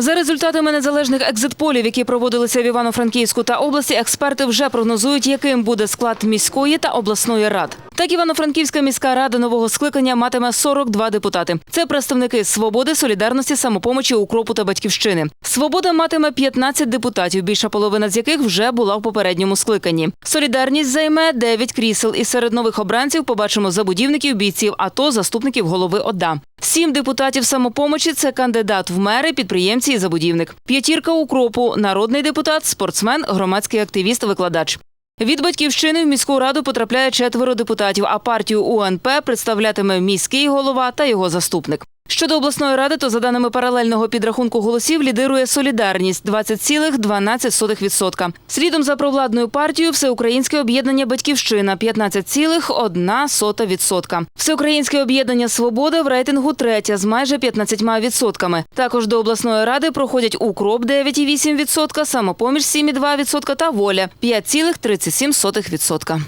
За результатами незалежних екзитполів, які проводилися в Івано-Франківську та області, експерти вже прогнозують, яким буде склад міської та обласної рад. Так, Івано-Франківська міська рада нового скликання матиме 42 депутати. Це представники свободи, солідарності, самопомочі, укропу та батьківщини. Свобода матиме 15 депутатів, більша половина з яких вже була в попередньому скликанні. Солідарність займе 9 крісел, і серед нових обранців побачимо забудівників, бійців АТО, заступників голови ОДА. Сім депутатів самопомочі це кандидат в мери, підприємці і забудівник. П'ятірка укропу, народний депутат, спортсмен, громадський активіст, викладач. Від батьківщини в міську раду потрапляє четверо депутатів, а партію УНП представлятиме міський голова та його заступник. Щодо обласної ради, то за даними паралельного підрахунку голосів лідирує солідарність 20,12%. Слідом за провладною партією Всеукраїнське об'єднання Батьківщина 15,1%. Всеукраїнське об'єднання Свобода в рейтингу третя з майже 15%. Також до обласної ради проходять Укроп 9,8%, Самопоміч 7,2% та Воля 5,37%.